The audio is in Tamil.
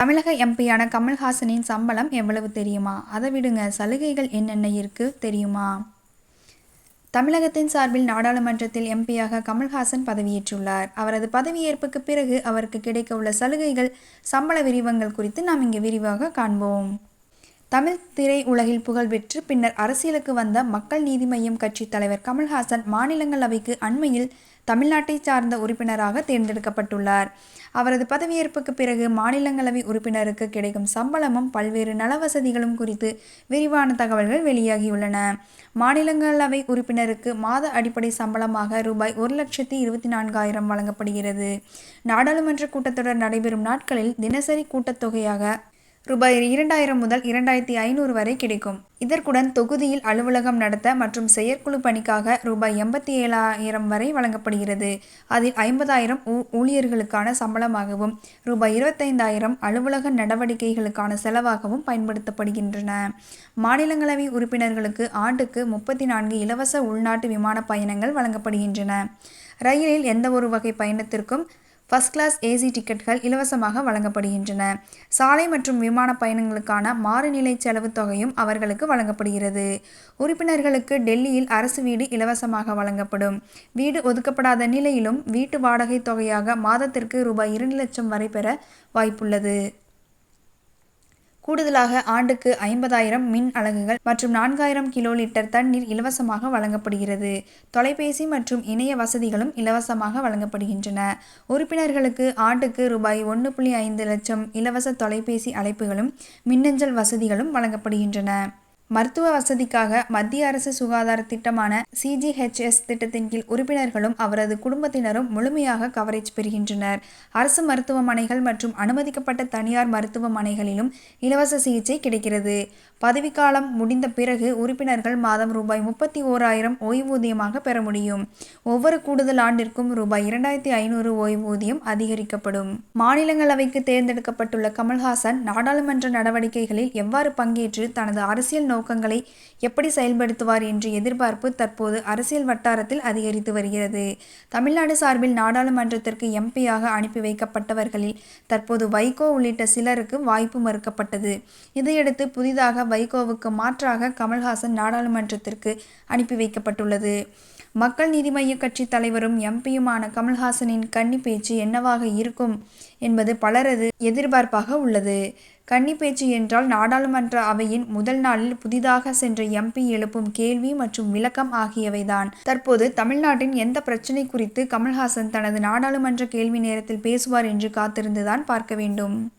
தமிழக எம்பியான கமல்ஹாசனின் சம்பளம் எவ்வளவு தெரியுமா? அதை விடுங்க. சலுகைகள் என்னென்ன இருக்கு தெரியுமா? தமிழகத்தின் சார்பில் நாடாளுமன்றத்தில் எம்பியாக கமல்ஹாசன் பதவியேற்றுள்ளார். அவரது பதவியேற்புக்கு பிறகு அவருக்கு கிடைக்க உள்ள சலுகைகள் சம்பள விரிவங்கள் குறித்து நாம் இங்கே விரிவாக காண்போம். தமிழ் திரை உலகில் புகழ்பெற்று பின்னர் அரசியலுக்கு வந்த மக்கள் நீதி மய்யம் கட்சி தலைவர் கமல்ஹாசன் மாநிலங்களவைக்கு அண்மையில் தமிழ்நாட்டை சார்ந்த உறுப்பினராக தேர்ந்தெடுக்கப்பட்டுள்ளார். அவரது பதவியேற்புக்கு பிறகு மாநிலங்களவை உறுப்பினருக்கு கிடைக்கும் சம்பளமும் பல்வேறு நலவசதிகளும் குறித்து விரிவான தகவல்கள் வெளியாகியுள்ளன. மாநிலங்களவை உறுப்பினருக்கு மாத அடிப்படை சம்பளமாக ரூபாய் ஒரு லட்சத்தி இருபத்தி நான்காயிரம் வழங்கப்படுகிறது. நாடாளுமன்ற கூட்டத்தொடர் நடைபெறும் நாட்களில் தினசரி கூட்டத்தொகையாக ரூபாய் இரண்டாயிரம் முதல் இரண்டாயிரத்தி ஐநூறு வரை கிடைக்கும். இதற்குடன் தொகுதியில் அலுவலகம் நடத்த மற்றும் செயற்குழு பணிக்காக ரூபாய் எண்பத்தி ஏழாயிரம் வரை வழங்கப்படுகிறது. அதில் ஐம்பதாயிரம் ஊழியர்களுக்கான சம்பளமாகவும் ரூபாய் இருபத்தைந்தாயிரம் அலுவலக நடவடிக்கைகளுக்கான செலவாகவும் பயன்படுத்தப்படுகின்றன. மாநிலங்களவை உறுப்பினர்களுக்கு ஆண்டுக்கு முப்பத்தி நான்கு இலவச உள்நாட்டு விமான பயணங்கள் வழங்கப்படுகின்றன. ரயிலில் எந்த ஒரு வகை பயணத்திற்கும் ஃபஸ்ட் கிளாஸ் ஏசி டிக்கெட்கள் இலவசமாக வழங்கப்படுகின்றன. சாலை மற்றும் விமான பயணங்களுக்கான மாறுநிலை செலவு தொகையும் அவர்களுக்கு வழங்கப்படுகிறது. உறுப்பினர்களுக்கு டெல்லியில் அரசு வீடு இலவசமாக வழங்கப்படும். வீடு ஒதுக்கப்படாத நிலையிலும் வீட்டு வாடகை தொகையாக மாதத்திற்கு ரூபாய் இரண்டு லட்சம் வரை பெற வாய்ப்புள்ளது. கூடுதலாக ஆண்டுக்கு ஐம்பதாயிரம் மின் அலகுகள் மற்றும் நான்காயிரம் கிலோ லிட்டர் தண்ணீர் இலவசமாக வழங்கப்படுகிறது. தொலைபேசி மற்றும் இணைய வசதிகளும் இலவசமாக வழங்கப்படுகின்றன. உறுப்பினர்களுக்கு ஆண்டுக்கு ரூபாய் ஒன்று புள்ளி ஐந்து லட்சம் இலவச தொலைபேசி அழைப்புகளும் மின்னஞ்சல் வசதிகளும் வழங்கப்படுகின்றன. மருத்துவ வசதிக்காக மத்திய அரசு சுகாதார திட்டமான சிஜிஹெச்எஸ் திட்டத்தின் கீழ் உறுப்பினர்களும் அவரது குடும்பத்தினரும் முழுமையாக கவரேஜ் பெறுகின்றனர். அரசு மருத்துவமனைகள் மற்றும் அனுமதிக்கப்பட்ட தனியார் மருத்துவமனைகளிலும் இலவச சிகிச்சை கிடைக்கிறது. பதவிக்காலம் முடிந்த பிறகு உறுப்பினர்கள் மாதம் ரூபாய் முப்பத்தி ஓராயிரம் ஓய்வூதியமாக பெற முடியும். ஒவ்வொரு கூடுதல் ஆண்டிற்கும் ரூபாய் இரண்டாயிரத்தி ஐநூறு ஓய்வூதியம் அதிகரிக்கப்படும். மாநிலங்களவைக்கு தேர்ந்தெடுக்கப்பட்டுள்ள கமல்ஹாசன் நாடாளுமன்ற நடவடிக்கைகளில் எவ்வாறு பங்கேற்று தனது அரசியல் நோக்கங்களை எப்படி செயல்படுத்துவார் என்ற எதிர்பார்ப்பு தற்போது அரசியல் வட்டாரத்தில் அதிகரித்து வருகிறது. தமிழ்நாடு சார்பில் நாடாளுமன்றத்திற்கு எம்பியாக அனுப்பி வைக்கப்பட்டவர்களில் தற்போது வைகோ உள்ளிட்ட சிலருக்கு வாய்ப்பு மறுக்கப்பட்டது. இதையடுத்து புதிதாக வைகோவுக்கு மாற்றாக கமல்ஹாசன் நாடாளுமன்றத்திற்கு அனுப்பி வைக்கப்பட்டுள்ளது. மக்கள் நீதி மைய கட்சி தலைவரும் எம்பியுமான கமல்ஹாசனின் கன்னி பேச்சு என்னவாக இருக்கும் என்பது பலரது எதிர்பார்ப்பாக உள்ளது. கன்னி பேச்சு என்றால் நாடாளுமன்ற அவையின் முதல் நாளில் புதிதாக சென்ற எம்பி எழுப்பும் கேள்வி மற்றும் விளக்கம் ஆகியவைதான். தற்போது தமிழ்நாட்டின் எந்த பிரச்சனை குறித்து கமல்ஹாசன் தனது நாடாளுமன்ற கேள்வி நேரத்தில் பேசுவார் என்று காத்திருந்துதான் பார்க்க வேண்டும்.